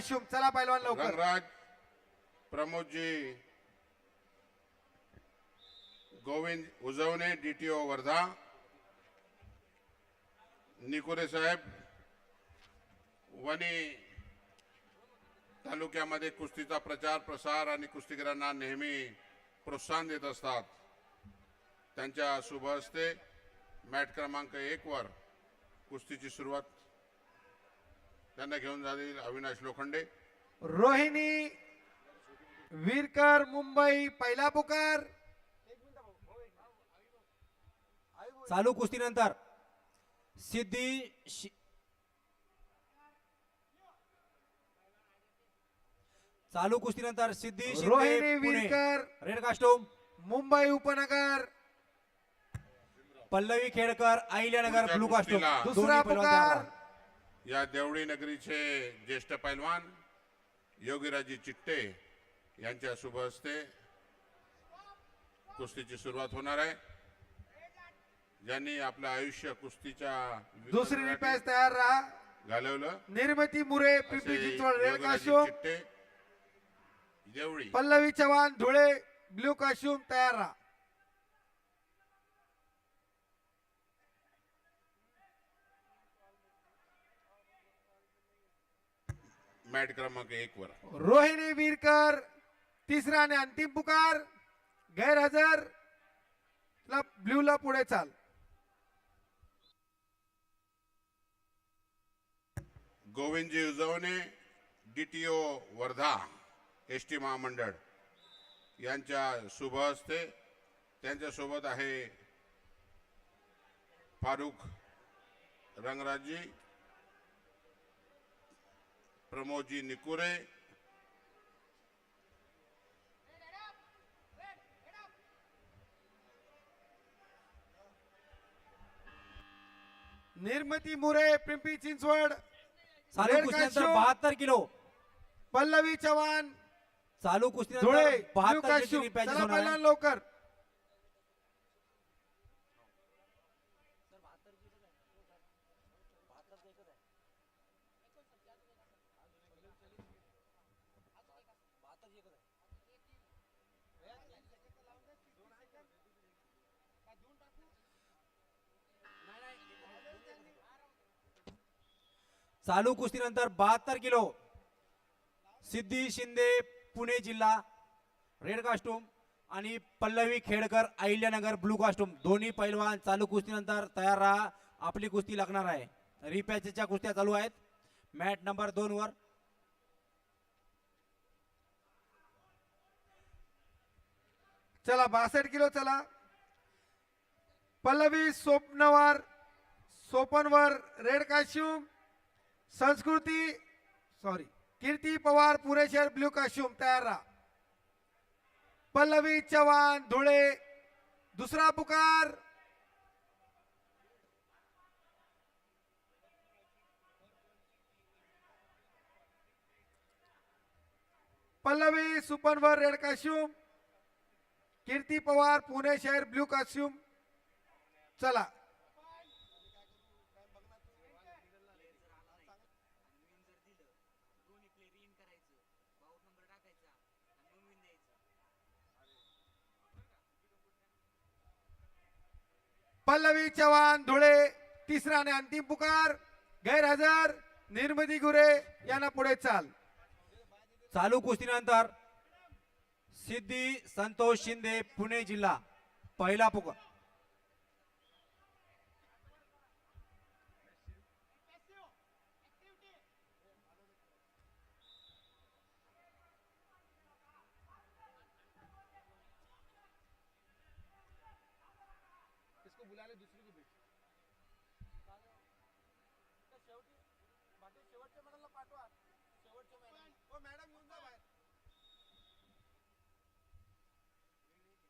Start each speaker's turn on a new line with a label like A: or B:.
A: काश्यूम चला पैलवान लवकर.
B: रंगराज प्रमोदजी गोविंद उजवणे डीटीओ वर्धा निकुरे साहेब वणी तालुक्यामध्ये कुस्तीचा प्रचार प्रसार आणि कुस्तीगीरांना नेहमी प्रोत्साहन देत असतात. त्यांच्या शुभ हस्ते मॅट क्रमांक एक वर कुस्तीची सुरुवात त्यांना घेऊन जाईल अविनाश लोखंडे.
A: रोहिणी वीरकर मुंबई पहिला पुकार.
C: चालू कुस्तीनंतर सिद्धी शि- चालू कुस्तीनंतर सिद्धी शिंदे,
A: रोहिणी
C: पुणे.
A: वीरकर.
C: Red costume.
A: मुंबई उपनगर.
C: Pallavi Khedkar Ahilyanagar blue costume. दोन्ही
A: दुसरा
C: पैलवान
A: पुकार.
C: तयार.
B: या देवळी नगरीचे ज्येष्ठ पैलवान योगीराजी चिट्टे यांच्या शुभ हस्ते कुस्तीची सुरुवात होणार आहे. ज्यांनी आपलं आयुष्य कुस्तीच्या
A: दुसरी रिपॅच तयार राहा.
B: घालवलं.
A: निर्मिती मुरे
B: असे
A: Pimpri Chinchwad red
B: योगीराजी
A: costume
B: Chitte. Deoli.
A: Pallavi Chavan Dhule blue costume तयार राहा.
B: मॅट क्रमांक एक वर.
A: रोहिणी वीरकर तिसरा आणि अंतिम पुकार गैरहजर ला ब्ल्यू ला पुढे चाल.
B: Govindji Ujawane DTO Wardha S T महामंडळ यांच्या शुभ हस्ते त्यांच्यासोबत आहे फारुख रंगराजी प्रमोदजी निकुरे
A: निर्मिती मुरे पिंपरी चिंचवड
C: चालू
A: रेड
C: कुस्तीनंतर
A: कास्टूम.
C: बहात्तर किलो
A: पल्लवी चव्हाण
C: चालू कुस्तीनंतर
A: ब्ल्यू
C: बहात्तर
A: चला
C: होणार आहे.
A: लवकर
C: चालू कुस्तीनंतर बहात्तर किलो. सिद्धी शिंदे पुणे जिल्हा रेड कॉस्ट्युम आणि पल्लवी खेडकर अहिल्यानगर ब्लू कास्टूम दोन्ही पैलवान चालू कुस्तीनंतर तयार राहा. आपली कुस्ती लागणार आहे. रिपॅचच्या कुस्त्या चालू आहेत. मॅट नंबर दोन वर.
A: चला बासष्ट किलो चला. पल्लवी सोपनवर सोपनवर रेड काश्यूम संस्कृती सॉरी कीर्ती पवार पुणे शहर ब्ल्यू काश्यूम तयार राहा। पल्लवी चव्हाण धुळे दुसरा पुकार। पल्लवी सुपनवर रेड काश्यूम कीर्ती पवार पुणे शहर ब्ल्यू कास्ट्यूम चला। पल्लवी चव्हाण धुळे तिसरा आणि अंतिम पुकार गैरहजर निर्मिती गुरे यांना पुढे चाल.
C: चालू कुस्तीनंतर सिद्धी संतोष शिंदे पुणे जिल्हा पहिला पुकार. मॅडमला पाठवा.
A: शेवटच्या मॅडम हो मॅडम घेऊन जा बाहेर.